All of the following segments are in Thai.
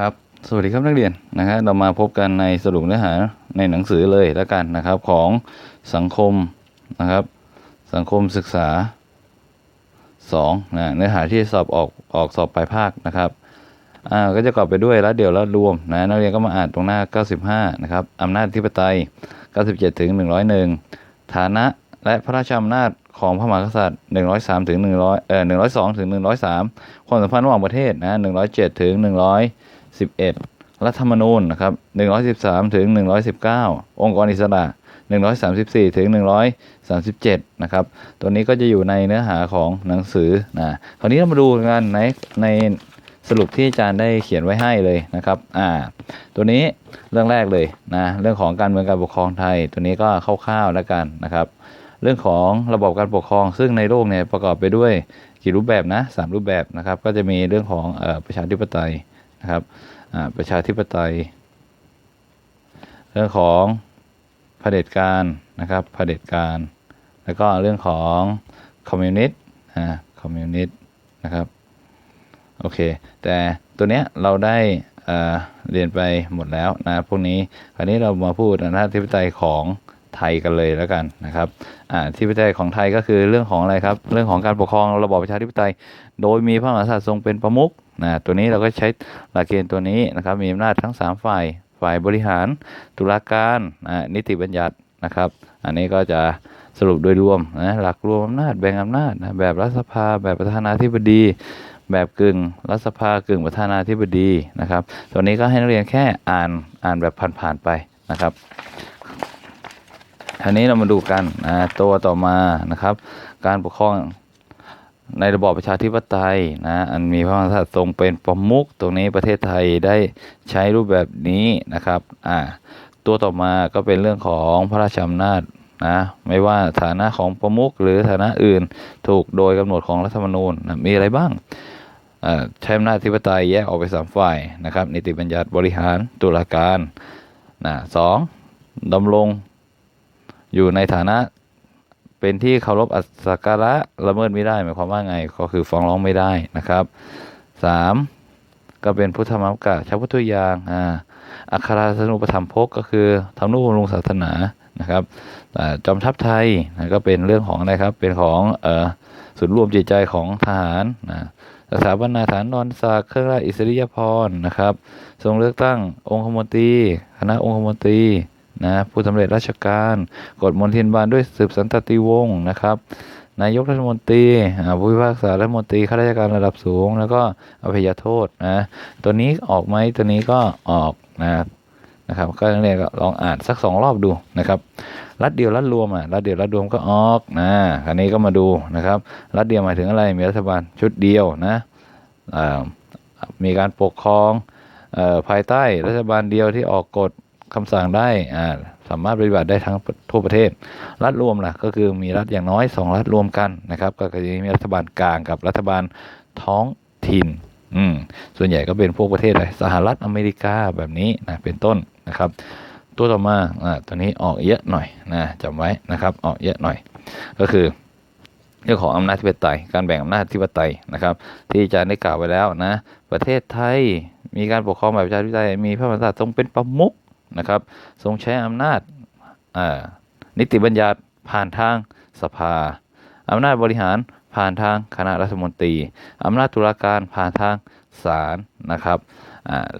ครับสวัสดีครับนักเรียนนะครับเรามาพบกันในสรุปเนื้อหาในหนังสือเลยแล้วกันนะครับของสังคมนะครับ สังคมศึกษา2นะเนื้อหาที่สอบออกออกสอบปลายภาคนะครับอ่าก็จะกอบไปด้วยรัฐเดี่ยวรัฐรวมนะนักเรียนก็มาอ่านตรงหน้า 95นะครับอำนาจธิปไตย 97ถึง101 ฐานะและพระราชอำนาจของพระมหากษัตริย์ 103ถึง100เอ่อ102ถึง103 ความสัมพันธ์ระหว่างประเทศนะ107ถึง 111 รัฐธรรมนูญนะครับ113 ถึง 119 องค์กรอิสระ 134 ถึง 137 นะครับ ตัวนี้ก็จะอยู่ในเนื้อหาของหนังสือนะคราวนี้เรามาดูกันในในสรุปที่อาจารย์ได้เขียนไว้ให้เลยนะครับ อ่า ตัวนี้เรื่องแรกเลยนะ เรื่องของการเมืองการปกครองไทย ตัวนี้ก็คร่าวๆแล้วกันนะครับ เรื่องของระบบการปกครอง ซึ่งในโลกเนี่ยประกอบไปด้วยกี่รูปแบบนะสามรูปแบบนะครับ ก็จะมีเรื่องของออประชาธิปไตยนะครับ ประชาธิปไตย เรื่องของเผด็จการนะครับเผด็จการ แล้วก็เรื่องของคอมมิวนิสต์อ่าคอมมิวนิสต์นะครับโอเค แต่ตัวเนี้ยเราได้เเรียนไปหมดแล้วนะพวกนี้คราวนี้เรามาพูดอำนาจธิปไตยของไทยกันเลยแล้วกันนะครับอ่าธิปไตยของไทยก็คือเรื่องของอะไรครับ เรื่องของการปกครองระบอบประชาธิปไตย โดยมีพระมหากษัตริย์ทรงเป็นประมุข นะตัวนี้เราก็ใช้หลักเกณฑ์ตัวนี้นะครับมีอำนาจทั้ง 3 ฝ่าย ฝ่ายบริหาร ตุลาการอ่านิติบัญญัตินะครับ อันนี้ก็จะสรุปโดยรวมนะหลักรวมอำนาจแบ่งอำนาจนะแบบรัฐสภา แบบประธานาธิบดี แบบกึ่งรัฐสภากึ่งประธานาธิบดีนะครับตัวนี้ก็ให้นักเรียนแค่อ่านอ่านแบบผ่านๆไปนะครับทีนี้เรามาดูกันนะตัวต่อมานะครับ การปกครอง ในระบอบประชาธิปไตยนะอันมีพระมหากษัตริย์ทรงเป็นประมุขตรงนี้ประเทศไทยได้ใช้รูปแบบนี้นะครับอ่าตัวต่อมาก็เป็นเรื่องของพระราชอำนาจนะไม่ว่าฐานะของประมุขหรือฐานะอื่นถูกโดยกำหนดของรัฐธรรมนูญนะมีอะไรบ้างใช้อำนาจอธิปไตยแยกออกไปสามฝ่ายนะครับนิติบัญญัติบริหารตุลาการนะสองดำรงอยู่ในฐานะ เป็นที่เคารพอัสการะละเมิดไม่ได้หมายความว่าไงก็คือฟ้องร้องไม่ได้นะครับสามก็เป็นพุทธมรรกะชาวพุทธยางอ่าอัคราสนุปธรรมภกก็คือทำนุบำรุงศาสนานะครับจอมทัพไทยนะก็เป็นเรื่องของอะไรครับ เป็นของเอ่อศูนย์รวมจิตใจของทหารนะสถาปนาฐานนอนศักเครื่องราชอิสริยาภรนะครับ ทรงเลือกตั้งองคมนตรี คณะองคมนตรี นะผู้สำเร็จราชการกฎมนเทียนบานด้วยสืบสันตติวงศ์นะครับ นายกรัฐมนตรีอ่าผู้พิพากษารัฐมนตรีข้าราชการระดับสูง แล้วก็อภัยโทษนะตัวนี้ออกไหมตัวนี้ก็ออกนะนะครับก็นักเรียนก็ลองอ่านสักสองรอบดูนะครับ รัฐเดียวรัฐรวมอะรัฐเดียวรัฐรวมก็ออกนะอันนี้ก็มาดูนะครับ รัฐเดียวหมายถึงอะไรมีรัฐบาลชุดเดียวนะมีการปกครองออภายใต้รัฐบาลเดียวที่ออกกฎ คำสั่งได้อ่าสามารถปฏิบัติได้ทั้งทั่วประเทศ รัฐรวมล่ะก็คือมีรัฐอย่างน้อยสองรัฐรวมกันนะครับก็จะมีรัฐบาลกลางกับรัฐบาลท้องถิ่นอืมส่วนใหญ่ก็เป็นพวกประเทศอะไรสหรัฐอเมริกาแบบนี้นะเป็นต้นนะครับ ตัวต่อมาอ่าตัวนี้ออกเยอะหน่อยนะจำไว้นะครับออกเยอะหน่อย ก็คือเรื่องของอำนาจธิปไตย การแบ่งอำนาจธิปไตยนะครับ ที่อาจารย์ได้กล่าวไว้แล้วนะ ประเทศไทยมีการปกครองแบบประชาธิปไตยมีพระมหากษัตริย์ทรงเป็นประมุข นะครับ ทรงใช้อำนาจนิติบัญญัติผ่านทางสภาอำนาจบริหารผ่านทางคณะรัฐมนตรีอำนาจตุลาการผ่านทางศาลนะครับ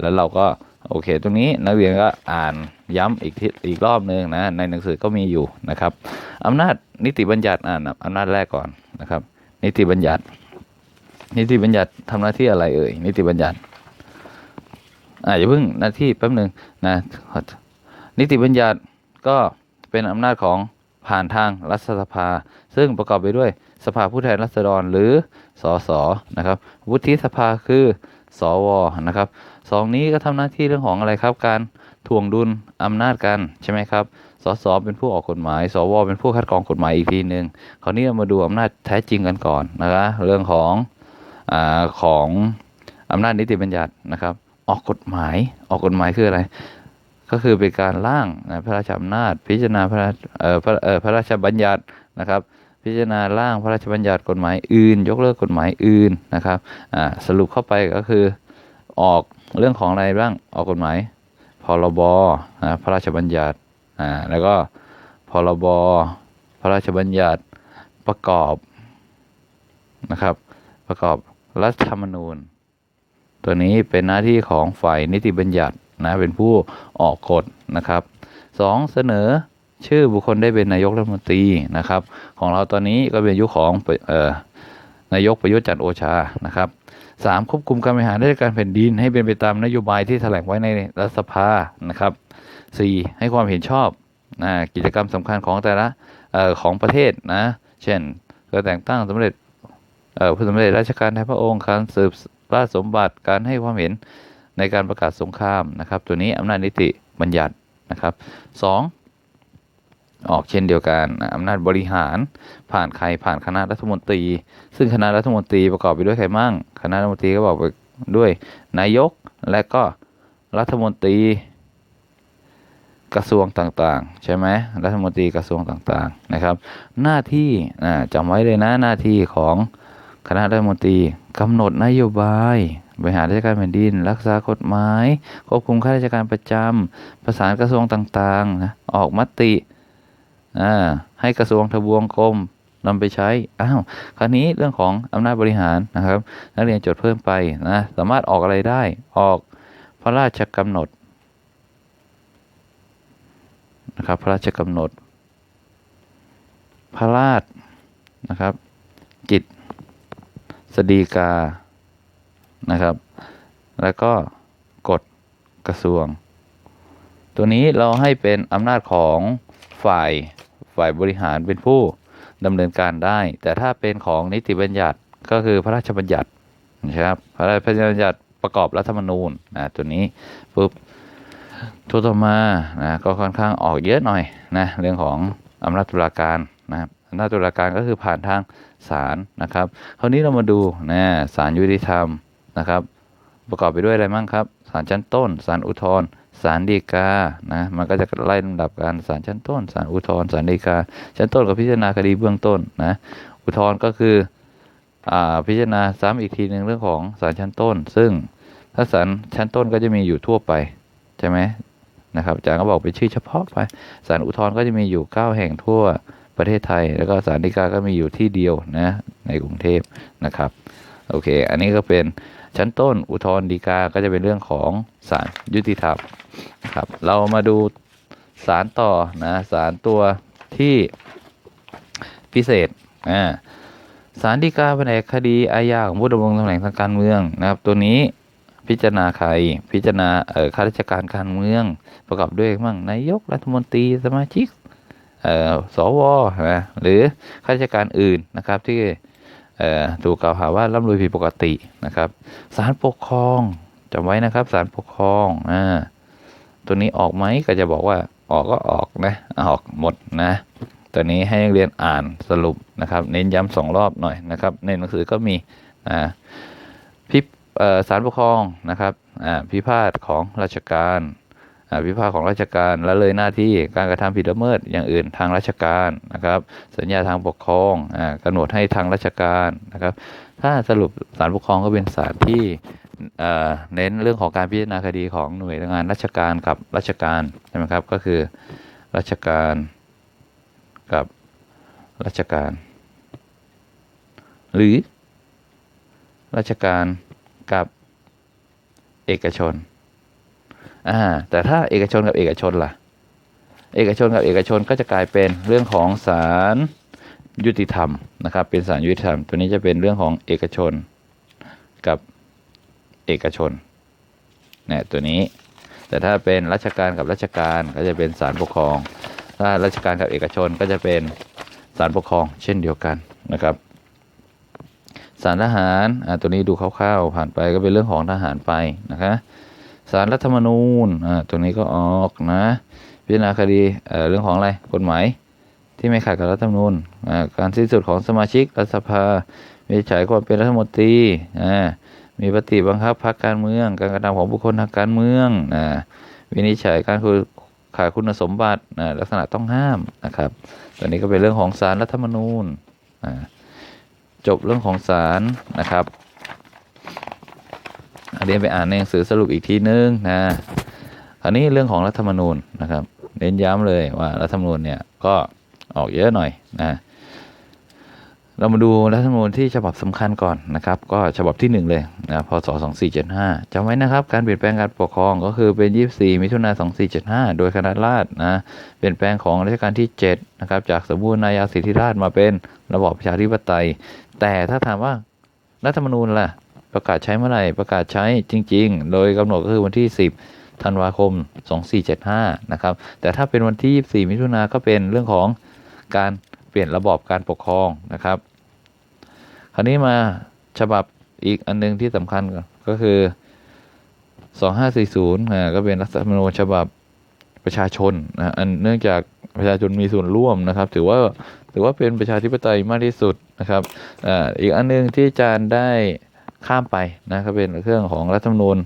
แล้วเราก็โอเค ตรงนี้นักเรียนก็อ่านย้ำอีกทีอีกรอบหนึ่งนะในหนังสือก็มีอยู่นะครับอำนาจนิติบัญญัติอ่านอำนาจแรกก่อนนะครับ นิติบัญญัติ นิติบัญญัติทำหน้าที่อะไรเอ่ยนิติบัญญัติ อ่าอย่าเพิ่งหน้าที่แป๊บหนึ่งนะนิติบัญญัติก็เป็นอำนาจของผ่านทางรัฐสภา ซึ่งประกอบไปด้วยสภาผู้แทนราษฎรหรือสสนะครับ วุฒิสภาคือสวนะครับสองนี้ก็ทำหน้าที่เรื่องของอะไรครับ การถ่วงดุลอำนาจกันใช่ไหมครับ สสเป็นผู้ออกกฎหมาย สวเป็นผู้คัดกรองกฎหมายอีกทีหนึ่งคราวนี้เรามาดูอำนาจแท้จริงกันก่อนนะครับเรื่องของอของอำนาจนิติบัญญัตินะครับ ออกกฎหมาย ออกกฎหมายคืออะไร ก็คือเป็นการร่างนะพระราชอำนาจ พิจารณาพระราชเอ่อพระเอ่อพระราชบัญญัตินะครับ พิจารณาร่างพระราชบัญญัติกฎหมายอื่น ยกเลิกกฎหมายอื่นนะครับอ่าสรุปเข้าไปก็คือออกเรื่องของอะไรบ้างออกกฎหมายพรบนะพระราชบัญญัติอ่าแล้วก็พรบพระราชบัญญัติประกอบนะครับ ประกอบรัฐธรรมนูญ ตัวนี้เป็นหน้าที่ของฝ่ายนิติบัญญัตินะเป็นผู้ออกกฎนะครับสองเสนอชื่อบุคคลได้เป็นนายกรัฐมนตรีนะครับ ของเราตอนนี้ก็เป็นยุคของออนายกประยุทธ์จันทร์โอชานะครับสามควบคุมการบริหารราชการแผ่นดิน ให้เป็นไปตามนโยบายที่แถลงไว้ในรัฐสภานะครับสี่ให้ความเห็นชอบนะกิจกรรมสำคัญของแต่ละออของประเทศนะ เช่นการแต่งตั้งสมเด็จผู้สำเร็จราชการแทนพระองค์การสืบ ราชสมบัติการให้ความเห็นในการประกาศสงครามนะครับ ตัวนี้อำนาจนิติบัญญัตินะครับสองออกเช่นเดียวกันอำนาจบริหาร ผ่านใครผ่านคณะรัฐมนตรี ซึ่งคณะรัฐมนตรีประกอบไปด้วยใครมั่ง คณะรัฐมนตรีก็บอกไปด้วยนายกและก็รัฐมนตรีกระทรวงต่างๆ ใช่ไหมรัฐมนตรีกระทรวงต่างๆนะครับ หน้าที่จำไว้เลยนะหน้าที่ของ คณะรัฐมนตรีกำหนดนโยบายบริหารราชการแผ่นดิน รักษากฎหมายควบคุมข้าราชการประจำประสานกระทรวงต่างๆนะออกมติให้กระทรวงทบวงกรมนำไปใช้ อ้าว คราวนี้เรื่องของอำนาจบริหารนะครับ นักเรียนจดเพิ่มไปนะ สามารถออกอะไรได้ ออกพระราชกำหนดนะครับ พระราชกำหนด พระราชนะครับ สดีกานะครับ แล้วก็กฎกระทรวง ตัวนี้เราให้เป็นอำนาจของฝ่ายฝ่ายบริหารเป็นผู้ดำเนินการได้ แต่ถ้าเป็นของนิติบัญญัติก็คือพระราชบัญญัตินะครับ พระราชบัญญัติประกอบรัฐธรรมนูญนะตัวนี้ปุ๊บตัวต่อมานะก็ค่อนข้างออกเยอะหน่อยนะเรื่องของอำนาจตุลาการนะครับ อำนาจตุลาการก็คือผ่านทางศาลนะครับ คราวนี้เรามาดูนะศาลยุติธรรมนะครับ ประกอบไปด้วยอะไรบ้างครับศาลชั้นต้นศาลอุทธรณ์ศาลฎีกา นะ มันก็จะไล่ลำดับการศาลชั้นต้นศาลอุทธรณ์ศาลฎีกา ชั้นต้นก็พิจารณาคดีเบื้องต้นนะ อุทธรณ์ก็คืออ่าพิจารณาซ้ำอีกทีหนึ่งเรื่องของศาลชั้นต้น ซึ่งถ้าศาลชั้นต้นก็จะมีอยู่ทั่วไปใช่ไหมนะครับอาจารย์ก็บอกเป็นชื่อเฉพาะไปศาลอุทธรณ์ก็จะมีอยู่ 9 แห่งทั่ว ประเทศไทย แล้วก็ศาลฎีกาก็มีอยู่ที่เดียวนะในกรุงเทพนะครับโอเค อันนี้ก็เป็นชั้นต้นอุทธรณ์ฎีกาก็จะเป็นเรื่องของศาลยุติธรรมครับ เรามาดูศาลต่อนะศาลตัวที่พิเศษอ่าศาลฎีกาแผนกคดีอาญาของผู้ดำรงตำแหน่งทางการเมืองนะครับ ตัวนี้พิจารณาใคร พิจารณาเอ่อข้าราชการการเมือง ประกอบด้วยมั่งนายกรัฐมนตรีสมาชิก สวนะหรือข้าราชการอื่นนะครับที่ถูกกล่าวหาว่าร่ำรวยผิดปกตินะครับศาลปกครองจำไว้นะครับศาลปกครองอ่าตัวนี้ออกไหมก็จะบอกว่าออกก็ออกนะออกหมดนะตัวนี้ให้เรียนอ่านสรุปนะครับ เน้นย้ำสองรอบหน่อยนะครับในหนังสือก็มีอ่าพิเอ่อศาลปกครองนะครับพิพาทของราชการ อภิพาทของราชการและเลยหน้าที่การกระทำผิดละเมิดอย่างอื่นทางราชการนะครับ สัญญาทางปกครองอ่ากำหนดให้ทางราชการนะครับ ถ้าสรุปศาลปกครองก็เป็นศาลที่เน้นเรื่องของการพิจารณาคดีของหน่วยงานราชการกับราชการใช่ไหมครับก็คือราชการกับราชการ หรือราชการกับเอกชน อ่าแต่ถ้าเอกชนกับเอกชนล่ะ เอกชนกับเอกชนก็จะกลายเป็นเรื่องของศาลยุติธรรมนะครับ เป็นศาลยุติธรรม ตัวนี้จะเป็นเรื่องของเอกชนกับเอกชนเนี่ยตัวนี้ แต่ถ้าเป็นราชการกับราชการก็จะเป็นศาลปกครอง ถ้าราชการกับเอกชนก็จะเป็นศาลปกครอง เช่นเดียวกันนะครับศาลทหารอ่าตัวนี้ดูคร่าวๆผ่านไปก็เป็นเรื่องของทหารไปนะคะ ศาลรัฐธรรมนูญอ่าตัวนี้ก็ออกนะ พิจารณาคดีเอ่อเรื่องของอะไรกฎหมายที่ไม่ขัดกับรัฐธรรมนูญอ่าการสิ้นสุดของสมาชิกรัฐสภาวินิจฉัยความเป็นรัฐมนตรีอ่ามีปฏิบังคับพรรคการเมือง การกระทำของบุคคลทางการเมืองอ่าวินิจฉัยการคือขาดคุณสมบัติอ่าลักษณะต้องห้ามนะครับตัวนี้ก็เป็นเรื่องของศาลรัฐธรรมนูญอ่าจบเรื่องของศาลนะครับ อันนี้ไปอ่านในหนังสือสรุปอีกทีนึงนะคราวนี้เรื่องของรัฐธรรมนูญนะครับ เน้นย้ำเลยว่ารัฐธรรมนูญเนี่ยก็ออกเยอะหน่อยนะเรามาดูรัฐธรรมนูญที่ฉบับสำคัญก่อนนะครับ ก็ฉบับที่หนึ่งเลยนะพศ2475จำไว้นะครับ การเปลี่ยนแปลงการปกครองก็คือเป็น 24 มิถุนายน2475 โดยคณะราษฎรนะเปลี่ยนแปลงของรัชกาลที่7นะครับจากสมบูรณาญาสิทธิราชมาเป็นระบอบประชาธิปไตย แต่ถ้าถามว่ารัฐธรรมนูญล่ะ ประกาศใช้เมื่อไหร่ประกาศใช้จริง ๆ โดยกำหนดก็คือวันที่ 10ธันวาคม 2475นะครับแต่ถ้าเป็นวันที่ 24 มิถุนาก็เป็นเรื่องของการเปลี่ยนระบอบการปกครองนะครับ คราวนี้มาฉบับอีกอันหนึงที่สำคัญก็คือ 2540อ่าก็เป็นรัฐธรรมนูญฉบับประชาชนนะอันเนื่องจากประชาชนมีส่วนร่วมนะครับ ถือว่าถือว่าเป็นประชาธิปไตยมากที่สุดนะครับอ่าอีกอันหนึงที่อาจารย์ได้ ข้ามไปนะก็เป็นเรื่องของรัฐธรรมนูญ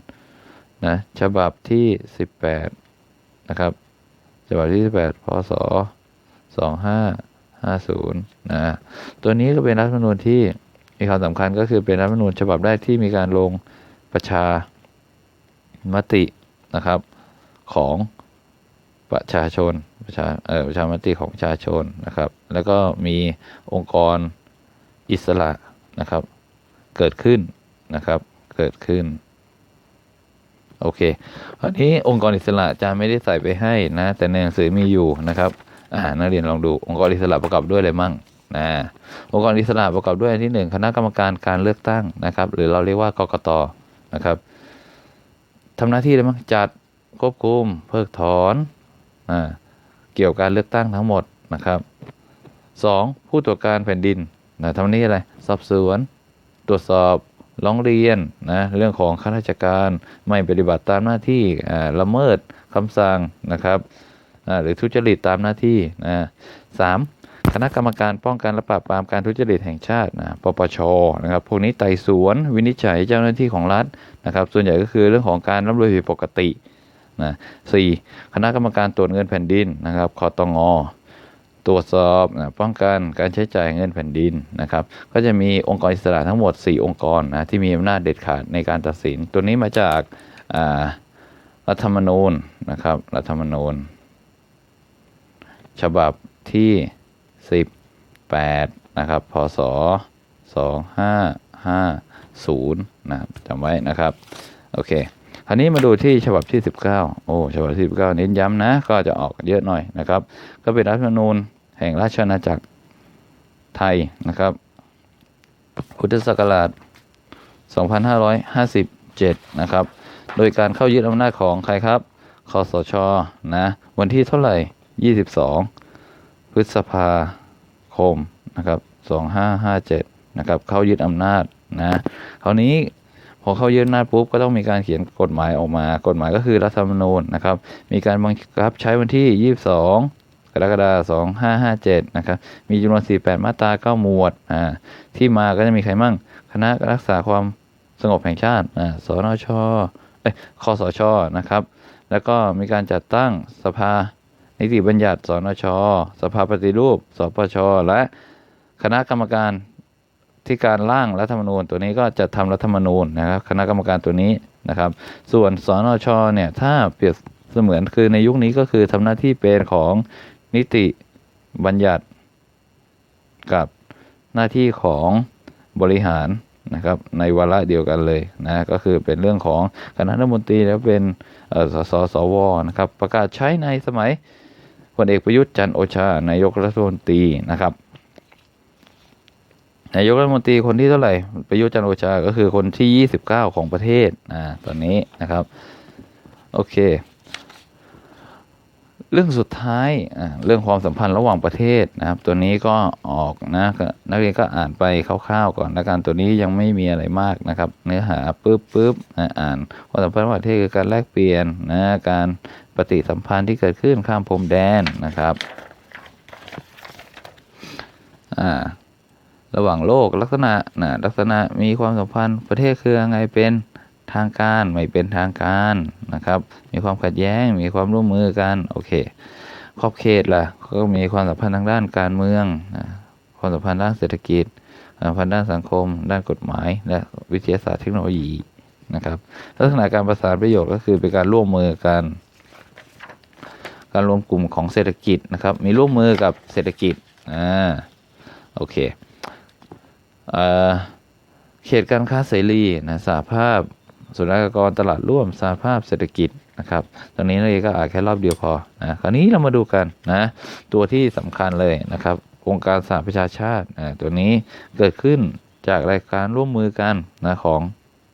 นะฉบับที่ 18 นะครับ ฉบับที่ 18พศ2550นะตัวนี้ก็เป็นรัฐธรรมนูญที่มีความสำคัญก็คือเป็นรัฐธรรมนูญฉบับแรกที่มีการลงประชามตินะครับของประชาชนประชาเอ่อประชามติของประชาชนนะครับ แล้วก็มีองค์กรอิสระนะครับ เกิดขึ้น นะครับ เกิดขึ้น โอเคคราวนี้องค์กรอิสระอาจารย์ไม่ได้ใส่ไปให้นะ แต่ในหนังสือมีอยู่นะครับอ่านักเรียนลองดูองค์กรอิสระประกอบด้วยอะไรมั่งนะองค์กรอิสระประกอบด้วยอันที่หนึ่งคณะกรรมการการเลือกตั้งนะครับ หรือเราเรียกว่ากกตนะครับทำหน้าที่อะไรบ้างจัดควบคุม เพิกถอนอ่าเกี่ยวกับการเลือกตั้งทั้งหมดนะครับสองผู้ตรวจการแผ่นดินนะทำหน้าที่อะไร สอบสวน ตรวจสอบ ร้องเรียนนะเรื่องของข้าราชการไม่ปฏิบัติตามหน้าที่ละเมิดคำสั่งนะครับหรือทุจริตตามหน้าที่นะสามคณะกรรมการป้องกันและปราบปรามการทุจริตแห่งชาตินะปปชนะครับพวกนี้ไต่สวนวินิจฉัยเจ้าหน้าที่ของรัฐนะครับ ส่วนใหญ่ก็คือเรื่องของการรับรวยผิดปกตินะสี่คณะกรรมการตรวจเงินแผ่นดินนะครับคอตงอ ตรวจสอบนะป้องกันการใช้จ่ายเงินแผ่นดินนะครับ ก็จะมีองค์กรอิสระทั้งหมด 4 องค์กรนะที่มีอำนาจเด็ดขาดในการตัดสิน ตัวนี้มาจากรัฐธรรมนูญนะครับรัฐธรรมนูญ ฉบับที่ 18นะครับพศ2550นะครับจำไว้นะครับโอเคคราวนี้มาดูที่ฉบับที่ 19 โอ้ ฉบับที่ 19 เน้นย้ำนะ ก็จะออกเยอะหน่อยนะครับ ก็เป็นรัฐธรรมนูญ ห่งราชอาณาจักรไทยนะครับ พุทธศักราช 2557 นะครับ โดยการเข้ายึดอำนาจของใครครับคอสชนะ วันที่เท่าไหร่ 22 พฤษภาคมนะครับ 2557 นะครับ เข้ายึดอำนาจนะคราวนี้พอเข้ายึดอำนาจปุ๊บก็ต้องมีการเขียนกฎหมายออกมา กฎหมายก็คือรัฐธรรมนูญนะครับ มีการบังคับใช้วันที่ 22 กรกฎาคม2557 นะครับ มีจำนวน 48 มาตรา 9 หมวด อ่า ที่มาก็จะมีใครมั่ง คณะรักษาความสงบแห่งชาติ อ่า สนช เอ้ยคสช นะครับ แล้วก็มีการจัดตั้งสภา นิติบัญญัติ สนช สภาปฏิรูป สปช และคณะกรรมการที่การร่างรัฐธรรมนูญตัวนี้ก็จะทำรัฐธรรมนูญนะครับ คณะกรรมการตัวนี้นะครับ ส่วนสนชเนี่ยถ้าเปรียบเสมือนคือในยุคนี้ก็คือทำหน้าที่เป็นของ นิติบัญญัติ กับหน้าที่ของบริหารนะครับ ในวาระเดียวกันเลยนะก็คือเป็นเรื่องของคณะรัฐมนตรีแล้วเป็นสสสวนะครับ ประกาศใช้ในสมัยพลเอกประยุทธ์จันโอชานายกรัฐมนตรีนะครับนายกรัฐมนตรีคนที่เท่าไหร่ประยุทธ์จันโอชาก็คือคนที่ 29 ของประเทศอ่าตอนนี้นะครับ โอเค เรื่องสุดท้ายเรื่องความสัมพันธ์ระหว่างประเทศนะครับ ตัวนี้ก็ออกนะนักเรียนก็อ่านไปคร่าวๆก่อนแล้วกันตัวนี้ยังไม่มีอะไรมากนะครับ เนื้อหาปุ๊บปุ๊บอ่าอ่านความสัมพันธ์ระหว่างประเทศคือการแลกเปลี่ยนนะการปฏิสัมพันธ์ที่เกิดขึ้นข้ามพรมแดนนะครับอ่าระหว่างโลกลักษณะนะลักษณะมีความสัมพันธ์ประเทศคือยังไงเป็น ทางการ ไม่เป็นทางการนะครับ มีความขัดแย้ง มีความร่วมมือกันโอเค ขอบเขตล่ะก็มีความสัมพันธ์ทางด้านการเมืองนะความสัมพันธ์ด้านเศรษฐกิจความสัมพันธ์ด้านสังคม ด้านกฎหมาย และวิทยาศาสตร์เทคโนโลยีนะครับ ลักษณะการประสานประโยชน์ก็คือเป็นการร่วมมือกันการรวมกลุ่มของเศรษฐกิจนะครับ มีร่วมมือกับเศรษฐกิจอ่าโอเคเอ่อเขตการค้าเสรีนะสหภาพ สุรากรตลาดร่วมสหภาพเศรษฐกิจนะครับ ตรงนี้เราก็อ่านแค่รอบเดียวพอนะคราวนี้เรามาดูกันนะตัวที่สำคัญเลยนะครับองค์การสหประชาชาติอ่าตัวนี้เกิดขึ้นจากรายการร่วมมือกันนะของ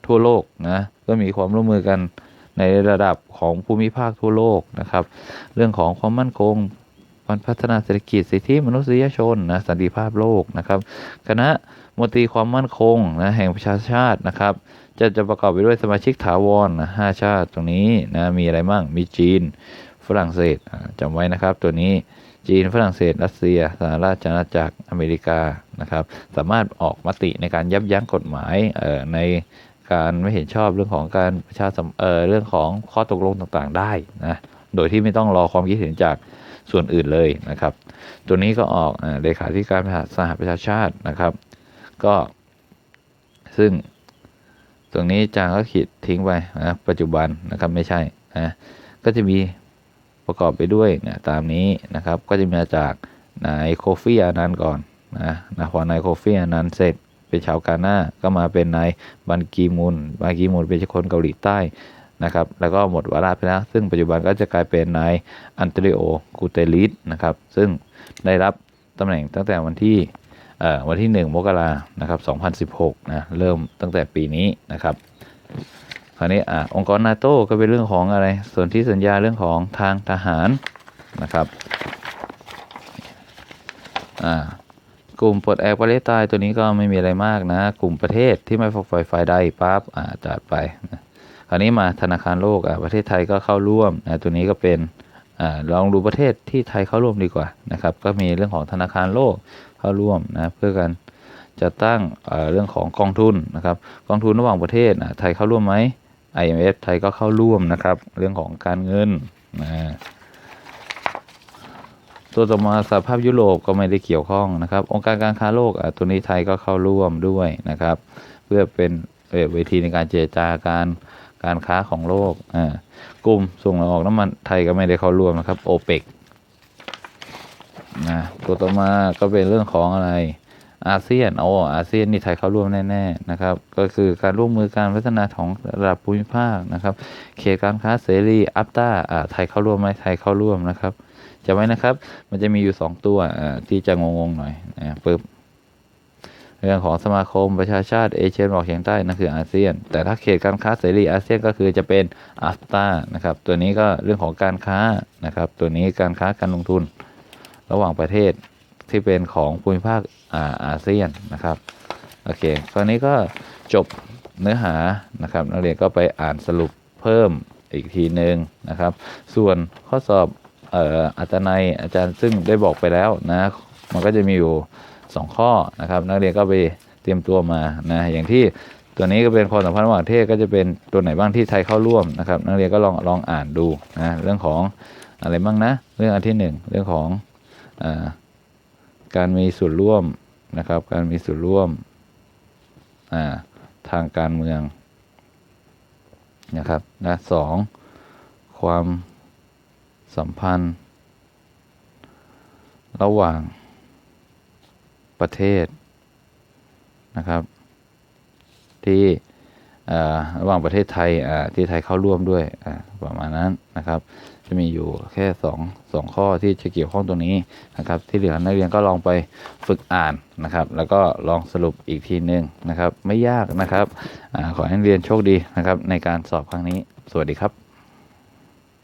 ทั่วโลกนะก็มีความร่วมมือกันในระดับของภูมิภาคทั่วโลกนะครับ เรื่องของความมั่นคงการพัฒนาเศรษฐกิจสิทธิมนุษยชนนะสันติภาพโลกนะครับ คณะ มนตรีความมั่นคงนะแห่งประชาชาตินะครับ จะจะประกอบไปด้วยสมาชิกถาวรนะห้าชาติตรงนี้นะมีอะไรบ้างมีจีน ฝรั่งเศสอ่าไว้นะครับ ตัวนี้จีนฝรั่งเศส รัสเซียสหราชอาณาจักรอเมริกานะครับ สามารถออกมติในการยับยั้งกฎหมายเอ่อในการไม่เห็นชอบเรื่องของการประชาสัมเอ่อเรื่องของข้อตกลงต่างๆได้นะโดยที่ไม่ต้องรอความคิดเห็นจากส่วนอื่นเลยนะครับ ตัวนี้ก็ออกเลขาธิการสหประชาชาตินะครับ ก็ ซึ่งตรงนี้จางก็ขีดทิ้งไปนะปัจจุบันนะครับไม่ใช่นะก็จะมีประกอบไปด้วยนะตามนี้นะครับ ก็จะมาจากนายโคฟี่อานันก่อนนะนะพอนายโคฟี่อานันเสร็จเป็นชาวกาหน้าก็มาเป็นนายบันกีมุนบันกีมุนเป็นคนเกาหลีใต้นะครับ แล้วก็หมดวาระไปแล้ว ซึ่งปัจจุบันก็จะกลายเป็นนายอันเตริโอกูเตลิสนะครับ ซึ่งได้รับตำแหน่งตั้งแต่วันที่ วันที่ 1 มกรานะครับ 2016 นะ เริ่มตั้งแต่ปีนี้นะครับ คราวนี้อะองค์กรนาโต้ก็เป็นเรื่องของอะไร ส่วนที่สัญญาเรื่องของทางทหารนะครับอ่ากลุ่มปลดแอกประเทศใต้ตัวนี้ก็ไม่มีอะไรมากนะ กลุ่มประเทศที่ไม่ฝักใฝ่ฝ่ายใดปั๊บอ่าจัดไป คราวนี้มาธนาคารโลกอะประเทศไทยก็เข้าร่วมนะตัวนี้ก็เป็นอ่าลองดูประเทศที่ไทยเข้าร่วมดีกว่านะครับ ก็มีเรื่องของธนาคารโลก เข้าร่วมนะเพื่อการจะตั้งเเรื่องของกองทุนนะครับกองทุนระหว่างประเทศนะไทยเข้าร่วมไหม IMF ไทยก็เข้าร่วมนะครับ เรื่องของการเงินนะตัวต่อมาสหภาพยุโรปก็ไม่ได้เกี่ยวข้องนะครับ องค์การการค้าโลกอะตัวนี้ไทยก็เข้าร่วมด้วยนะครับ เพื่อเป็นเอ่อเวทีในการเจรจาการการค้าของโลกอ่ากลุ่มส่งออกน้ำมันไทยก็ไม่ได้เข้าร่วมนะครับโอเปก นะตัวต่อมาก็เป็นเรื่องของอะไรอาเซียนโอ้อาเซียนนี่ไทยเข้าร่วมแน่ๆนะครับ ก็คือการร่วมมือการพัฒนาของระดับภูมิภาคนะครับ เขตการค้าเสรีอัปตาอ่าไทยเข้าร่วมไหมไทยเข้าร่วมนะครับจำไว้นะครับ มันจะมีอยู่สองตัวอ่าที่จะงงๆหน่อยนะปึ๊บเรื่องของสมาคมประชาชาติเอเชียตะวันออกเฉียงใต้นั่นคืออาเซียน แต่ถ้าเขตการค้าเสรีอาเซียนก็คือจะเป็นอัฟตานะครับ ตัวนี้ก็เรื่องของการค้านะครับ ตัวนี้การค้าการลงทุน ระหว่างประเทศที่เป็นของภูมิภาคอาอาเซียนนะครับโอเคตอนนี้ก็จบเนื้อหานะครับ นักเรียนก็ไปอ่านสรุปเพิ่มอีกทีหนึ่งนะครับ ส่วนข้อสอบเอ่ออัตนัยอาจารย์ซึ่งได้บอกไปแล้วนะ มันก็จะมีอยู่สองข้อนะครับ นักเรียนก็ไปเตรียมตัวมานะอย่างที่ตัวนี้ก็เป็นความสัมพันธ์ระหว่างประเทศก็จะเป็นตัวไหนบ้างที่ไทยเข้าร่วมนะครับ นักเรียนก็ลองลองอ่านดูนะเรื่องของอะไรบ้างนะ เรื่องอันที่หนึ่งเรื่องของ การมีส่วนร่วมนะครับ การมีส่วนร่วมทางการเมืองนะครับนะสองความสัมพันธ์ ระหว่างประเทศนะครับ ที่ ระหว่างประเทศไทยที่ไทยเข้าร่วมด้วยประมาณนั้นนะครับ จะมีอยู่แค่สองสองข้อที่จะเกี่ยวข้องตรงนี้นะครับ ที่เหลือนักเรียนก็ลองไปฝึกอ่านนะครับ แล้วก็ลองสรุปอีกทีหนึ่งนะครับ ไม่ยากนะครับอขอให้นักเรียนโชคดีนะครับ ในการสอบครั้งนี้ สวัสดีครับ